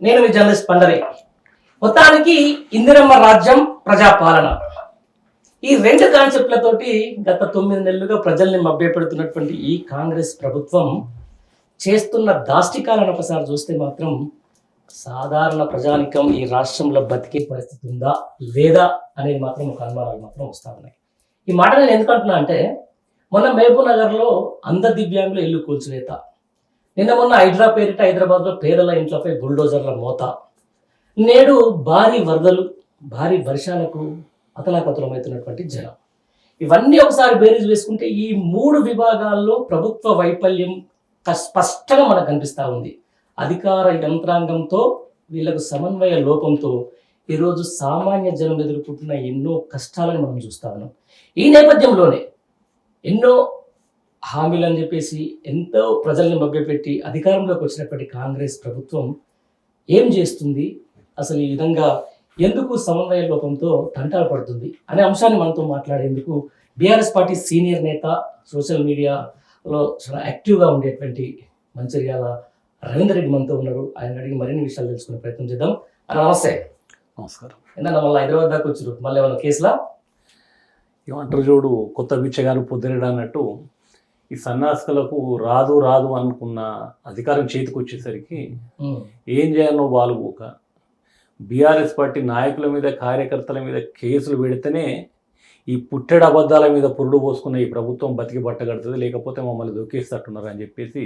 నేను మీ జర్నలిస్ట్ పండరి మొత్తానికి ఇందిరమ్మ రాజ్యం ప్రజాపాలన. ఈ రెండు కాన్సెప్ట్లతోటి గత తొమ్మిది నెలలుగా ప్రజల్ని మభ్యపెడుతున్నటువంటి ఈ కాంగ్రెస్ ప్రభుత్వం చేస్తున్న దాష్టికాలను ఒకసారి చూస్తే మాత్రం సాధారణ ప్రజానికం ఈ రాష్ట్రంలో బతికే పరిస్థితి ఉందా లేదా అనేది మాత్రం ఒక అనుమానాలు మాత్రం వస్తా ఉన్నాయి. ఈ మాట నేను ఎందుకంటున్నా అంటే మొన్న మహబూబ్ నగర్లో అంధ దివ్యాంగుల ఇల్లు కూల్చివేత. నిన్న మొన్న హైదరా పేరిట హైదరాబాద్లో పేదల ఇంట్లపై బుల్డోజర్ల మోత. నేడు భారీ వరదలు భారీ వర్షాలకు అతలాకతలమవుతున్నటువంటి జనం. ఇవన్నీ ఒకసారి బేరీజ్ వేసుకుంటే ఈ మూడు విభాగాల్లో ప్రభుత్వ వైఫల్యం క- స్పష్టంగా మనకు కనిపిస్తూ ఉంది. అధికార యంత్రాంగంతో వీళ్ళకు సమన్వయ లోపంతో ఈరోజు సామాన్య జనం ఎదుర్కొంటున్న ఎన్నో కష్టాలను మనం చూస్తా ఉన్నాం. ఈ నేపథ్యంలోనే ఎన్నో హామీలు అని చెప్పేసి ఎంతో ప్రజల్ని మభ్యపెట్టి అధికారంలోకి వచ్చినటువంటి కాంగ్రెస్ ప్రభుత్వం ఏం చేస్తుంది? అసలు ఈ విధంగా ఎందుకు సమన్వయ లోపంతో తంటాలు పడుతుంది? అనే అంశాన్ని మనతో మాట్లాడేందుకు బీఆర్ఎస్ పార్టీ సీనియర్ నేత సోషల్ మీడియాలో చాలా యాక్టివ్గా ఉండేటువంటి మంచిర్యాల రవీందర్ రెడ్డి మనతో ఉన్నారు ఆయన అడిగి మరిన్ని విషయాలు తెలుసుకునే ప్రయత్నం చేద్దాం. అన్న నమస్తే. నమస్కారం. ఏంటన్నా మళ్ళీ హైదరాబాద్ దాకా వచ్చారు? మళ్ళీ ఏమైనా కేసులా? ఏమంటారు చూడు కొత్త బిచ్చగారు పొద్దురేడు అన్నట్టు ఈ సన్నాసులకు రాదు రాదు అనుకున్న అధికారం చేతికి వచ్చేసరికి ఏం చేయాలో వాళ్ళు పోక బీఆర్ఎస్ పార్టీ నాయకుల మీద కార్యకర్తల మీద కేసులు పెడితేనే ఈ పుట్టెడు అబద్ధాల మీద పురుడు పోసుకున్న ఈ ప్రభుత్వం బతికి బట్టగడుతుంది లేకపోతే మమ్మల్ని దొక్కేస్తట్టున్నారు అని చెప్పేసి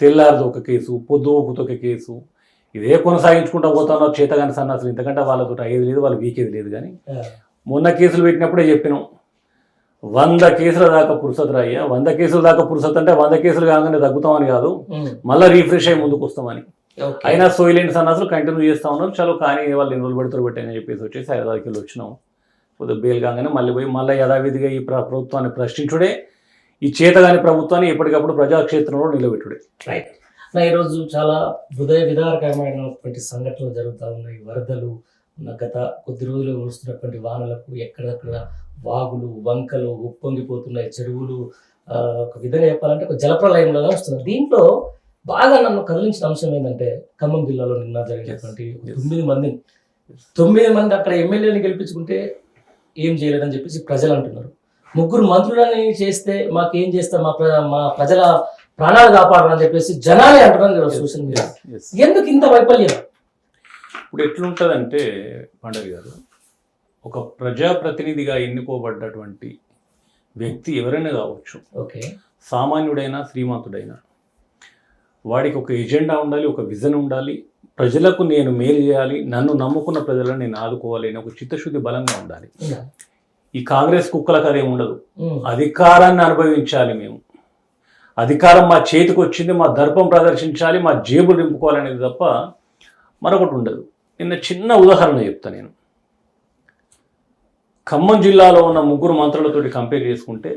తెల్లారిది ఒక కేసు పొద్దు ఒక కేసు ఇదే కొనసాగించుకుంటూ పోతానో చేతగాని సన్నాసులు ఇంతకంటే వాళ్ళతో అయ్యేది లేదు వాళ్ళు వీకేది లేదు కానీ మొన్న కేసులు పెట్టినప్పుడే చెప్పినాం. వంద కేసుల దాకా పురుసత్ రాయ్యా వంద కేసుల దాకా పురుసత్ అంటే వంద కేసులు కాగానే తగ్గుతామని కాదు. మళ్ళీ రీఫ్రెష్ అయ్యి ముందుకు వస్తామని. అయినా సోయిలేని సన్నాసులు కంటిన్యూ చేస్తా ఉన్నారు. చలో కానీ వాళ్ళు ఎన్ని రోజులు పెడతారు పెట్టని చెప్పేసి వచ్చేసి హైదరాబాద్కి వెళ్ళి వచ్చినాం కొద్దిగా బెయిల్ కాగానే మళ్ళీ పోయి మళ్ళీ యథావిధిగా ఈ ప్ర- ప్రభుత్వాన్ని ప్రశ్నించుడే. ఈ చేతగాని ప్రభుత్వాన్ని ఎప్పటికప్పుడు ప్రజాక్షేత్రంలో నిలబెట్టుడే. రైట్ నా ఈరోజు చాలా హృదయ విదారకరమైనటువంటి సంఘటనలు జరుగుతూ ఉన్నాయి. వరదలు గత కొద్ది రోజులు కురుస్తున్నటువంటి వానలకు ఎక్కడెక్కడ వాగులు వంకలు ఉప్పొంగిపోతున్నాయి చెరువులు ఒక విధంగా చెప్పాలంటే ఒక జలప్రలయంలో వస్తుంది దీంట్లో బాగా నన్ను కదిలించిన అంశం ఏంటంటే ఖమ్మం జిల్లాలో నిన్న జరిగినటువంటి. తొమ్మిది మంది తొమ్మిది మంది అక్కడ ఎమ్మెల్యేని గెలిపించుకుంటే ఏం చేయలేదని చెప్పేసి ప్రజలు అంటున్నారు. ముగ్గురు మంత్రులని చేస్తే మాకేం చేస్తా? మా ప్ర- మా ప్రజల ప్రాణాలు కాపాడమని చెప్పేసి జనాలే అంటున్నారు సోషల్ మీడియా. ఎందుకు ఇంత వైఫల్యం? ఇప్పుడు ఎట్లుంటుందంటే పండగ గారు ఒక ప్రజాప్రతినిధిగా ఎన్నుకోబడ్డటువంటి వ్యక్తి ఎవరైనా కావచ్చు. ఓకే. సామాన్యుడైనా శ్రీమంతుడైనా. వాడికి ఒక ఎజెండా ఉండాలి ఒక విజన్ ఉండాలి. ప్రజలకు నేను మేలు చేయాలి నన్ను నమ్ముకున్న ప్రజలను నేను ఆదుకోవాలి అని ఒక చిత్తశుద్ధి బలంగా ఉండాలి. ఈ కాంగ్రెస్ కుక్కలకు అదేం ఉండదు. అధికారాన్ని అనుభవించాలి మేము. అధికారం మా చేతికి వచ్చింది మా దర్పం ప్రదర్శించాలి మా జేబులు నింపుకోవాలనేది తప్ప మరొకటి ఉండదు. నిన్న చిన్న ఉదాహరణ చెప్తా నేను. ఖమ్మం జిల్లాలో ఉన్న ముగ్గురు మంత్రులతోటి కంపేర్ చేసుకుంటే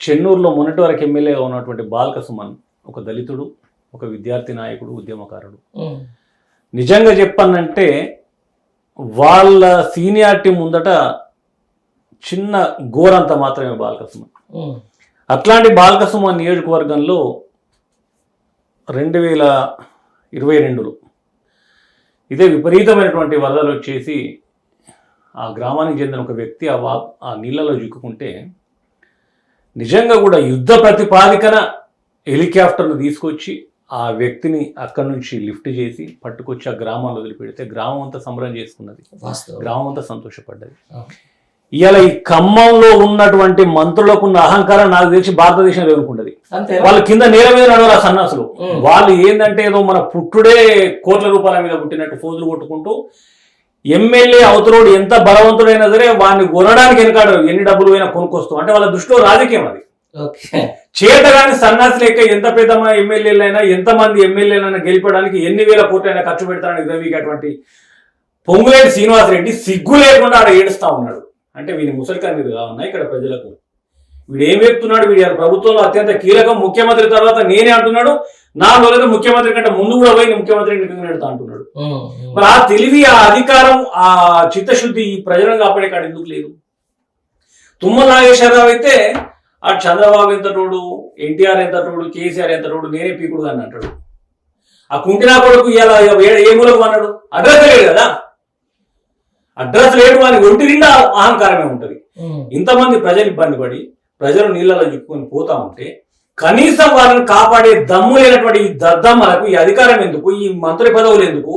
చెన్నూరులో మొన్నటి వరకు ఎమ్మెల్యేగా ఉన్నటువంటి బాల్క సుమన్ ఒక దళితుడు ఒక విద్యార్థి నాయకుడు ఉద్యమకారుడు. నిజంగా చెప్పానంటే వాళ్ళ సీనియారిటీ ముందట చిన్న గోరంత మాత్రమే బాల్క సుమన్ అట్లాంటి బాల్క సుమన్ నియోజకవర్గంలో రెండు వేల ఇరవై రెండులో ఇదే విపరీతమైనటువంటి వరదలు వచ్చేసి ఆ గ్రామానికి చెందిన ఒక వ్యక్తి ఆ వా ఆ నీళ్ళలో చిక్కుకుంటే నిజంగా కూడా యుద్ధ ప్రతిపాదికన హెలికాప్టర్ను తీసుకొచ్చి ఆ వ్యక్తిని అక్కడి నుంచి లిఫ్ట్ చేసి పట్టుకొచ్చి ఆ గ్రామాన్ని వదిలిపెడితే గ్రామం అంతా సంబరం చేసుకున్నది. గ్రామం అంతా సంతోషపడ్డది. ఇవాళ ఈ ఖమ్మంలో ఉన్నటువంటి మంత్రులకు ఉన్న అహంకారం నాకు తెలిసి భారతదేశంలో ఎవరుకుంటది అంతే. వాళ్ళ కింద నేల మీద నడవరు ఆ సన్నాసులు. వాళ్ళు ఏంటంటే ఏదో మన పుట్టుడే కోట్ల రూపాయల మీద పుట్టినట్టు ఫోజులు కొట్టుకుంటూ ఎమ్మెల్యే అవతలోడు ఎంత బలవంతుడైనా సరే వాడిని కొనడానికి వెనకాడరు. ఎన్ని డబ్బులు అయినా కొనుక్కొస్తాం. అంటే వాళ్ళ దృష్టిలో రాజకీయం అది. చేతగాని సన్నాసి లెక్క ఎంత పెద్ద ఎమ్మెల్యేలైనా ఎంతమంది ఎమ్మెల్యేలైనా గెలిపడానికి ఎన్ని వేల కోట్లైనా ఖర్చు పెడతానని రవికి పొంగులేటి శ్రీనివాసరెడ్డి సిగ్గు లేకుండా ఆడ ఏడుస్తా ఉన్నాడు. అంటే వీని ముసలికన్నీరు కావున్నా ఇక్కడ ప్రజలకు. వీడు ఏం చెప్తున్నాడు? వీడి ప్రభుత్వంలో అత్యంత కీలకం ముఖ్యమంత్రి తర్వాత నేనే అంటున్నాడు. నా లేదా ముఖ్యమంత్రి కంటే ముందు కూడా పోయి ముఖ్యమంత్రి నెడతా అంటున్నాడు. మరి ఆ తెలివి ఆ అధికారం ఆ చిత్తశుద్ధి ఈ ప్రజలను కాపాడే కాడ ఎందుకు లేదు? తుమ్మల నాగేశ్వరరావు అయితే ఆ చంద్రబాబు ఎంత తోడు ఎన్టీఆర్ ఎంత తోడు కేసీఆర్ ఎంత తోడు నేనే పీకుడు అని అంటాడు. ఆ కుంటినా కొడుకు ఇలా ఏ మూలకు అన్నాడు? అడ్రస్ లేడు కదా. అడ్రస్ లేడు అని ఒంటి నిండా అహంకారమే ఉంటది. ఇంతమంది ప్రజలు ఇబ్బంది పడి ప్రజలు నీళ్ళలో చిక్కుకొని పోతా ఉంటే కనీసం వాళ్ళని కాపాడే దమ్ము లేనటువంటి ఈ దద్దమ్మలకు ఈ అధికారం ఎందుకు ఈ మంత్రి పదవులు ఎందుకు?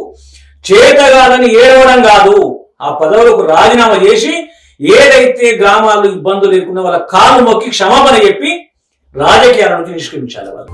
చేతగాలని ఏడవడం కాదు. ఆ పదవులకు రాజీనామా చేసి ఏదైతే గ్రామాల్లో ఇబ్బందులు లేకుండా వాళ్ళ కాలు మొక్కి క్షమాపణ చెప్పి రాజకీయాల నుంచి నిష్క్రమించాలి వాళ్ళు.